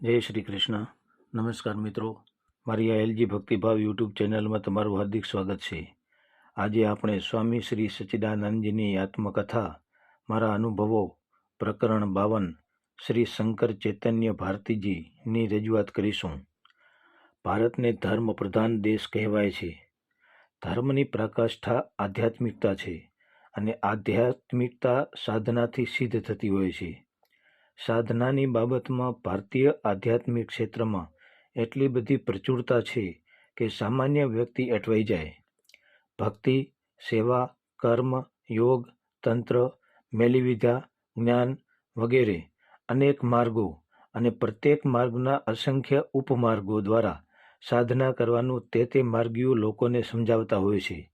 જય શ્રી કૃષ્ણ. નમસ્કાર મિત્રો. મારી આ એલજી ભક્તિભાવ યુટ્યુબ ચેનલમાં તમારું હાર્દિક સ્વાગત છે. આજે આપણે સ્વામી શ્રી સચ્ચિદાનંદજીની આત્મકથા, મારા અનુભવો, પ્રકરણ બાવન, શ્રી શંકર ચૈતન્ય ભારતીજીની રજૂઆત કરીશું. ભારતને ધર્મ પ્રધાન દેશ કહેવાય છે. ધર્મની પ્રકાષ્ઠા આધ્યાત્મિકતા છે અને આધ્યાત્મિકતા સાધનાથી સિદ્ધ થતી હોય છે. સાધનાની બાબતમાં ભારતીય આધ્યાત્મિક ક્ષેત્રમાં એટલી બધી પ્રચુરતા છે કે સામાન્ય વ્યક્તિ અટવાઈ જાય. ભક્તિ, સેવા, કર્મ, યોગ, તંત્ર મેલીવિદ્યા જ્ઞાન વગેરે અનેક માર્ગો અને પ્રત્યેક માર્ગના અસંખ્ય ઉપમાર્ગો દ્વારા સાધના કરવાનું તે તે માર્ગીઓ લોકોને સમજાવતા હોય છે.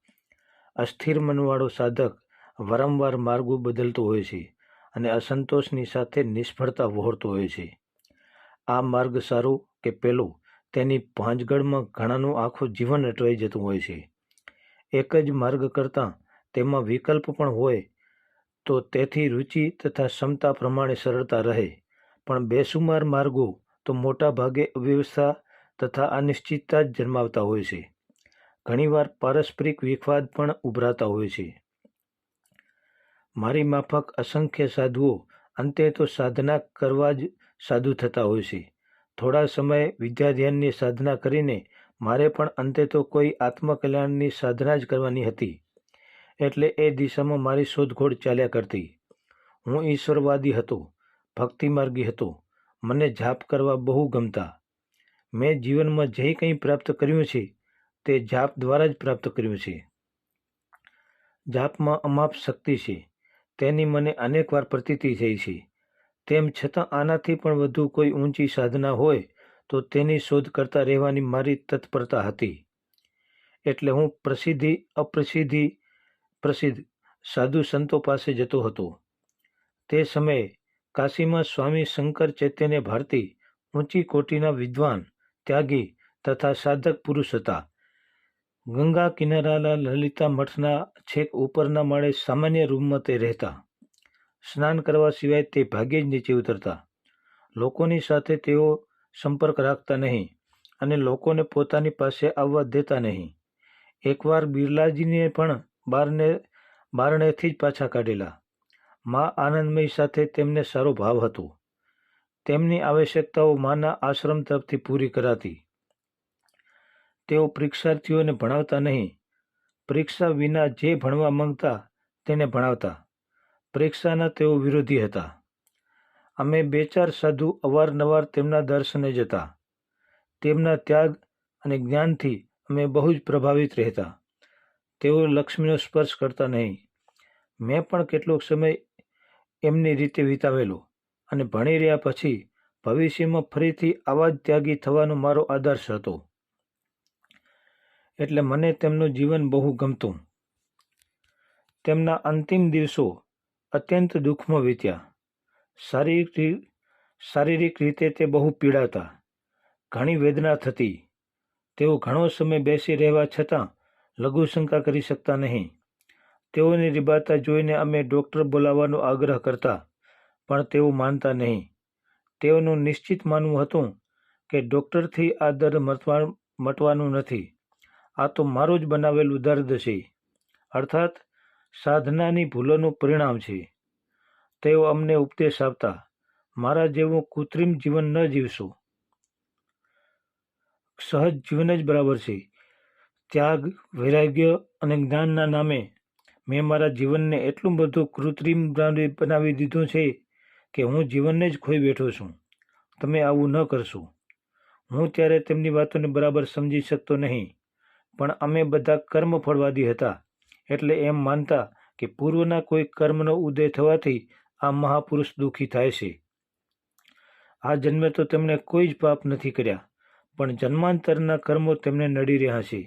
અસ્થિર મનવાળો સાધક વારંવાર માર્ગો બદલતો હોય છે. અને અસંતોષની સાથે નિષ્ફળતા વહોરતો હોય છે. આ માર્ગ સારો કે પેલો તેની ભાંજગઢમાં ઘણાનું આખું જીવન અટવાઈ જતું હોય છે. એક જ માર્ગ કરતાં તેમાં વિકલ્પ પણ હોય તો તેથી રુચિ તથા ક્ષમતા પ્રમાણે સરળતા રહે. પણ બેસુમાર માર્ગો તો મોટા ભાગે અવ્યવસ્થા તથા અનિશ્ચિતતા જ જન્માવતા હોય છે. ઘણીવાર પારસ્પરિક વિખવાદ પણ ઉભરાતા હોય છે. મારી માફક અસંખ્ય સાધુઓ, અંતે તો સાધના કરવા જ સાધુ થતા હોય છે. થોડા સમય વિદ્યાધ્યાનની સાધના કરીને મારે પણ અંતે તો કોઈ આત્મકલ્યાણની સાધના જ કરવાની હતી. એટલે એ દિશામાં મારી શોધખોળ ચાલ્યા કરતી. હું ઈશ્વરવાદી હતો, ભક્તિમાર્ગી હતો, મને જાપ કરવા બહુ ગમતા. મેં જીવનમાં જે કંઈ પ્રાપ્ત કર્યું છે, તે જાપ દ્વારા જ પ્રાપ્ત કર્યું છે. જાપમાં અમાપ શક્તિ છે. તેની મને અનેકવાર પ્રતીતિ થઈ છે. તેમ છતાં આનાથી પણ વધુ કોઈ ઊંચી સાધના હોય, તો તેની શોધ કરતા રહેવાની મારી તત્પરતા હતી. એટલે હું પ્રસિદ્ધિ, અપ્રસિદ્ધિ, પ્રસિદ્ધ સાધુ સંતો પાસે જતો હતો. તે સમયે કાશીમાં સ્વામી શંકર ચૈતન્ય ભારતી ઊંચી કોટીના વિદ્વાન, ત્યાગી તથા સાધક પુરુષ હતા. ગંગા કિનારાના લલિતા મઠના છેક ઉપરના માળે સામાન્ય રૂમમાં તે રહેતા. સ્નાન કરવા સિવાય તે ભાગ્યે જ નીચે ઉતરતા. લોકોની સાથે તેઓ સંપર્ક રાખતા નહીં અને લોકોને પોતાની પાસે આવવા દેતા નહીં. એકવાર બિરલાજીને પણ બારને, બારણેથી જ પાછા કાઢેલા. મા આનંદમય સાથે તેમને સારો ભાવ હતો. તેમની આવશ્યકતાઓ માના આશ્રમ તરફથી પૂરી કરાતી. તેઓ પરીક્ષાર્થીઓને ભણાવતા નહીં. પરીક્ષા વિના જે ભણવા માંગતા તેને ભણાવતા. પરીક્ષાના તેઓ વિરોધી હતા. અમે બે ચાર સાધુ અવારનવાર તેમના દર્શને જતા. તેમના ત્યાગ અને જ્ઞાનથી અમે બહુ જ પ્રભાવિત રહેતા. તેઓ લક્ષ્મીનો સ્પર્શ કરતા નહીં. મેં પણ કેટલોક સમય એમની રીતે વિતાવેલો અને ભણી રહ્યા પછી ભવિષ્યમાં ફરીથી આવા જ ત્યાગી થવાનો મારો આદર્શ હતો. એટલે મને તેમનું જીવન બહુ ગમતું. તેમના અંતિમ દિવસો અત્યંત દુઃખમાં વીત્યા. શારીરિક શારીરિક રીતે તે બહુ પીડાતા. ઘણી વેદના થતી. તેઓ ઘણો સમય બેસી રહેવા છતાં લઘુશંકા કરી શકતા નહીં. તેઓને રીબાતા જોઈને અમે ડૉક્ટર બોલાવવાનો આગ્રહ કરતા, પણ તેઓ માનતા નહીં. તેઓનું નિશ્ચિત માનવું હતું કે ડૉક્ટરથી આ દર મટવા મટવાનું નથી. આ તો મારું જ બનાવેલું દર્દ છે. અર્થાત, સાધનાની ભૂલોનું પરિણામ છે. તેઓ અમને ઉપદેશ આપતા, મારા જેવું કૃત્રિમ જીવન ન જીવશો. સહજ જીવન જ બરાબર છે. ત્યાગ, વૈરાગ્ય અને જ્ઞાનના નામે મેં મારા જીવનને એટલું બધું કૃત્રિમ બનાવી દીધું છે કે હું જીવનને જ ખોઈ બેઠો છું. તમે આવું ન કરશો. હું ત્યારે તેમની વાતોને બરાબર સમજી શકતો નહીં. પણ અમે બધા કર્મ ફળવાદી હતા. એટલે એમ માનતા કે પૂર્વના કોઈ કર્મનો ઉદય થવાથી આ મહાપુરુષ દુઃખી થાય છે. આ જન્મે તો તેમણે કોઈ જ પાપ નથી કર્યા, પણ જન્માંતરના કર્મો તેમને નડી રહ્યા છે.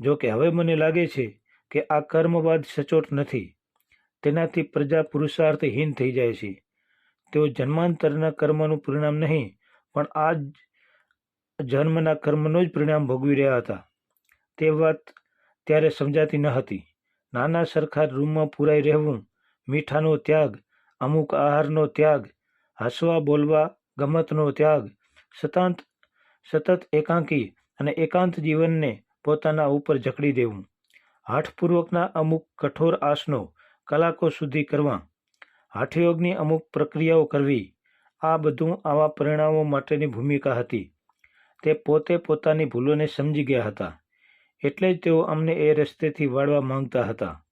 જો કે હવે મને લાગે છે કે આ કર્મવાદ સચોટ નથી. તેનાથી પ્રજા પુરુષાર્થહીન થઈ જાય છે. તેઓ જન્માંતરના કર્મનું પરિણામ નહીં, પણ આ જન્મના કર્મનું જ પરિણામ ભોગવી રહ્યા હતા. તે વાત ત્યારે સમજાતી ન હતી. નાના સરખા રૂમમાં પુરાઈ રહેવું, મીઠાનો ત્યાગ, અમુક આહારનો ત્યાગ, હસવા બોલવા ગમતનો ત્યાગ, સતાંત, સતત એકાંકી અને એકાંત જીવનને પોતાના ઉપર જકડી દેવું હાઠપૂર્વકના અમુક કઠોર આસનો કલાકો સુધી કરવા હાઠયોગની અમુક પ્રક્રિયાઓ કરવી, આ બધું આવા પરિણામો માટેની ભૂમિકા હતી. તે પોતે પોતાની ભૂલોને સમજી ગયા હતા. એટલે જ તેઓ અમને એ રસ્તેથી વાળવા માંગતા હતા.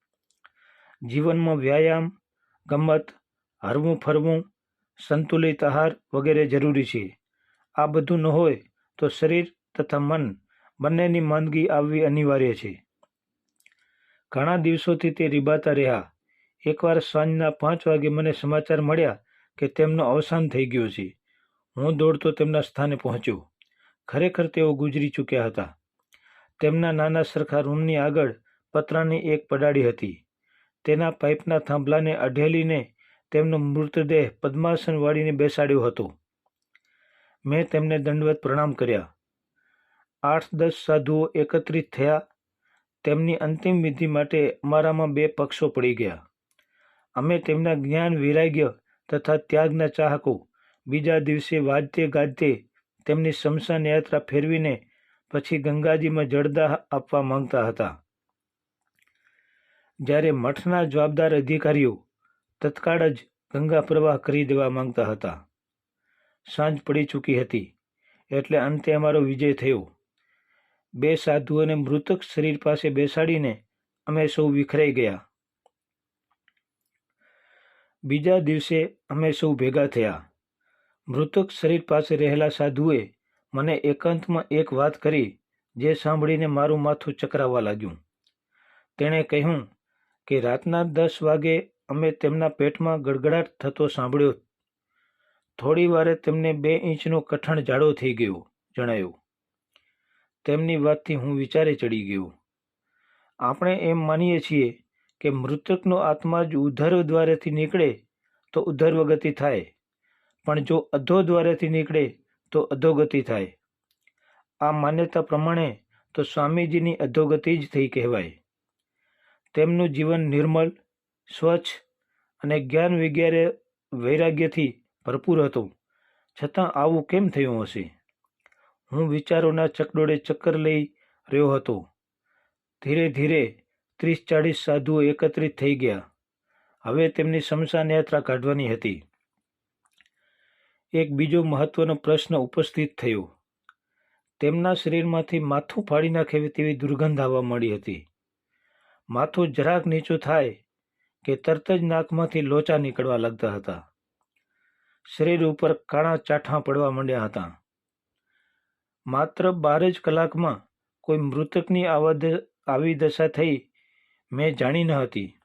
જીવનમાં વ્યાયામ ગમત હરવું ફરવું, સંતુલિત આહાર વગેરે જરૂરી છે. આ બધું ન હોય તો શરીર તથા મન બંનેની માંદગી આવવી અનિવાર્ય છે. ઘણા દિવસોથી તે રીબાતા રહ્યા. એકવાર સાંજના પાંચ વાગે મને સમાચાર મળ્યા કે તેમનું અવસાન થઈ ગયું છે. હું દોડતો તેમના સ્થાને પહોંચ્યો. ખરેખર તેઓ ગુજરી ચૂક્યા હતા. તેમના નાના સરખા રૂમની આગળ પતરાની એક પડાળી હતી. તેના પાઇપના થાંભલાને અઢેલીને તેમનો મૃતદેહ પદ્માસન વાળીને બેસાડ્યો હતો. મેં તેમને દંડવત પ્રણામ કર્યા. આઠ દસ સાધુઓ એકત્રિત થયા. તેમની અંતિમ વિધિ માટે અમારામાં બે પક્ષો પડી ગયા. અમે તેમના જ્ઞાન, વિરાગ્ય તથા ત્યાગના ચાહકો બીજા દિવસે વાજતે ગાજતે તેમની શમશાન યાત્રા ફેરવીને પછી ગંગાજીમાં જળદાહ આપવા માંગતા હતા. જ્યારે મઠના જવાબદાર અધિકારીઓ તત્કાળ જ ગંગા પ્રવાહ કરી દેવા માંગતા હતા. સાંજ પડી ચૂકી હતી, એટલે અંતે અમારો વિજય થયો. બે સાધુઓને મૃતક શરીર પાસે બેસાડીને અમે સૌ વિખરાઈ ગયા. બીજા દિવસે અમે સૌ ભેગા થયા. મૃતક શરીર પાસે રહેલા સાધુએ મને એકાંતમાં એક વાત કરી, જે સાંભળીને મારું માથું ચકરાવા લાગ્યું. તેણે કહ્યું કે રાતના દસ વાગે અમે તેમના પેટમાં ગડગડાટ થતો સાંભળ્યો. થોડી વારે તેમને બે ઇંચનો કઠણ જાડો થઈ ગયો, જણાયું. તેમની વાતથી હું વિચારે ચડી ગયો. આપણે એમ માનીએ છીએ કે મૃતકનો આત્મા જ ઉધર દ્વારેથી નીકળે તો ઉધર્વગતિ થાય. પણ જો અધો દ્વારેથી નીકળે તો અધોગતિ થાય. આ માન્યતા પ્રમાણે તો સ્વામીજીની અધોગતિ જ થઈ કહેવાય. તેમનું જીવન નિર્મલ સ્વચ્છ અને જ્ઞાન વગેરે વૈરાગ્યથી ભરપૂર હતું. છતાં આવું કેમ થયું હશે? હું વિચારોના ચકડોળે ચક્કર લઈ રહ્યો હતો. ધીરે ધીરે ત્રીસ ચાળીસ સાધુઓ એકત્રિત થઈ ગયા. હવે તેમની શમશાન યાત્રા કાઢવાની હતી. એક બીજો મહત્વનો પ્રશ્ન ઉપસ્થિત થયો. તેમના શરીરમાંથી માથું ફાડી નાખે તેવી દુર્ગંધ આવવા મળી હતી. માથું જરાક નીચું થાય કે તરત જ નાકમાંથી લોચા નીકળવા લાગતા હતા. શરીર ઉપર કાળા ચાઠા પડવા માંડ્યા હતા. માત્ર બાર જ કલાકમાં કોઈ મૃતકની આવા દશા થઈ મેં જાણી ન હતી.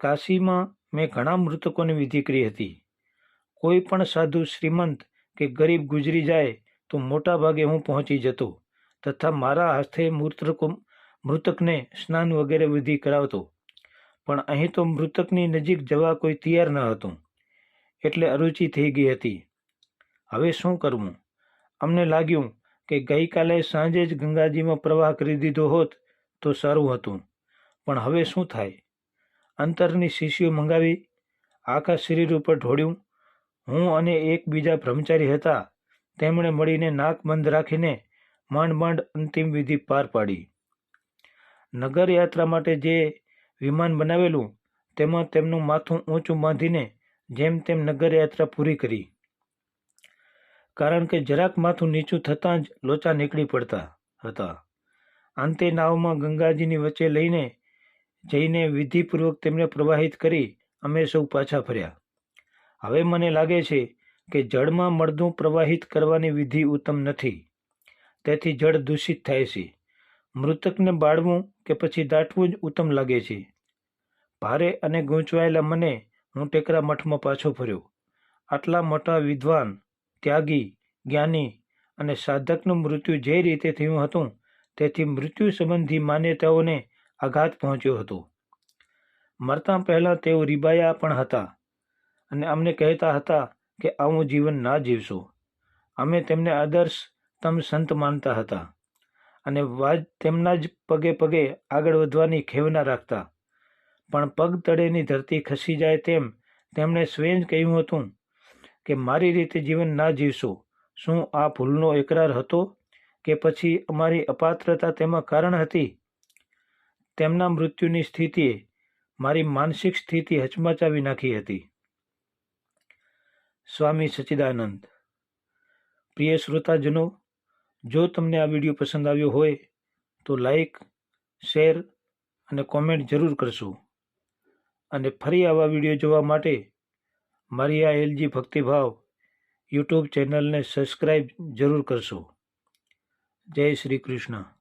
કાશીમાં મેં ઘણા મૃતકોની વિધિ કરી હતી. કોઈ પણ સાધુ શ્રીમંત કે ગરીબ ગુજરી જાય, તો મોટા ભાગે હું પહોંચી જતો તથા મારા હાથે મૃતકો, મૃતકને સ્નાન વગેરે વિધિ કરાવતો. પણ અહીં તો મૃતકની નજીક જવા કોઈ તૈયાર ન હતું, એટલે અરુચિ થઈ ગઈ હતી. હવે શું કરવું? અમને લાગ્યું કે ગઈકાલે સાંજે જ ગંગાજીમાં પ્રવાહ કરી દીધો હોત તો સારું હતું. પણ હવે શું થાય? અંતરની શીશીઓ મંગાવી, આખા શરીર ઉપર ઢોળ્યું હું અને એક બીજા બ્રહ્મચારી હતા. તેમણે મળીને નાક બંધ રાખીને માંડ માંડ અંતિમ વિધિ પાર પાડી. નગરયાત્રા માટે જે વિમાન બનાવેલું, તેમાં તેમનું માથું ઊંચું બાંધીને જેમ તેમ નગરયાત્રા પૂરી કરી. કારણ કે જરાક માથું નીચું થતાં જ લોચા નીકળી પડતા હતા. અંતે નાવમાં ગંગાજીની વચ્ચે લઈને જઈને વિધિપૂર્વક તેમને પ્રવાહિત કરી અમે સૌ પાછા ફર્યા. હવે મને લાગે છે કે જળમાં મળદું પ્રવાહિત કરવાની વિધિ ઉત્તમ નથી. તેથી જળ દૂષિત થાય છે. મૃતકને બાળવું કે પછી દાટવું જ ઉત્તમ લાગે છે. ભારે અને ગૂંચવાયેલા મને હું ટેકરા મઠમાં પાછો ફર્યો. આટલા મોટા વિદ્વાન, ત્યાગી, જ્ઞાની અને સાધકનું મૃત્યુ જે રીતે થયું હતું, તેથી મૃત્યુ સંબંધી માન્યતાઓને આઘાત પહોંચ્યો હતો. મરતા પહેલાં તેઓ રીબાયા પણ હતા. અને અમને કહેતા હતા કે આવું જીવન ના જીવશો. અમે તેમને આદર્શ તમ સંત માનતા હતા અને વાજ તેમના જ પગે પગે આગળ વધવાની ખેવના રાખતા. પણ પગ તળેની ધરતી ખસી જાય તેમ તેમણે સ્વયં કહ્યું હતું કે મારી રીતે જીવન ના જીવશો. શું આ ભૂલનો એકરાર હતો કે પછી અમારી અપાત્રતા તેમાં કારણ હતી? તેમના મૃત્યુની સ્થિતિએ મારી માનસિક સ્થિતિ હચમચાવી નાખી હતી. સ્વામી સચ્ચિદાનંદ. પ્રિય શ્રોતાજનો, જો તમને આ વીડિયો પસંદ આવ્યો હોય, તો લાઈક, શેર અને કોમેન્ટ જરૂર કરશો. અને ફરી આવા વીડિયો જોવા માટે મારી આ એલજી ભક્તિભાવ યુટ્યુબ ચેનલને સબસ્ક્રાઈબ જરૂર કરશો. જય શ્રી કૃષ્ણ.